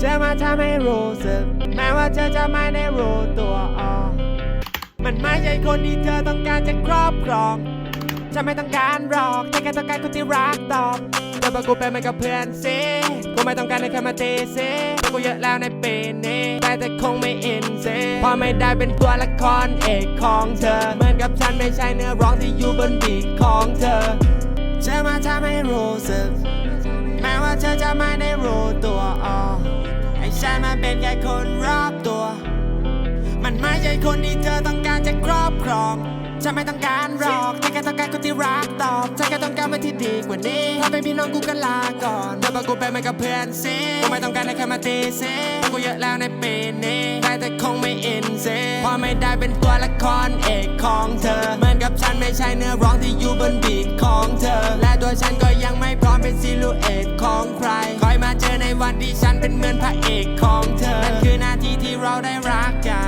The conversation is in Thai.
เธอมาทำให้รู้สึก แม้ว่าเธอจะไม่ได้รู้ตัวอ๋อมันไม่ใช่คนที่เธอต้องการจะครอบครองฉันไม่ต้องการหรอกแค่แค่ต้องการคนที่รักตอบเธอบอกกูเป็นเหมือนกับเพื่อนสิกูไม่ต้องการให้ใครมาตีสิกูเยอะแล้วในปีนี้แต่แต่คงไม่อินสิเพราะไม่ได้เป็นตัวละครเอกของเธอ เหมือนกับฉันไม่ใช่เนื้อร้องที่อยู่บนบีทของเธอเธอมาทำให้รู้สึก เป็นแค่คนรอบตัว มันไม่ใช่คนที่เธอต้องการจะครอบครองฉันไม่ต้องการหรอกแค่แค่ต้องการคนที่รักตอบฉันแค่ต้องการมันที่ดีกว่านี้ ถ้าเป็นพี่น้องกูก็ลาก่อนเธอบอกกูเป็นเหมือนกับเพื่อนสิกูไม่ต้องการให้ใครมาตีสิกูเยอะแล้วในปีนี้แต่แต่คงไม่อินสิเพราะไม่ได้เป็นตัวละครเอกของเธอ เหมือนกับฉันไม่ใช่เนื้อร้องที่อยู่บนบีทของเธอ และตัวฉันก็ยังไม่พร้อมเป็นซิลูเอตของใคร คอยมาเจอในวันที่ฉันเป็นเหมือนพระเอกของ เราได้รักกัน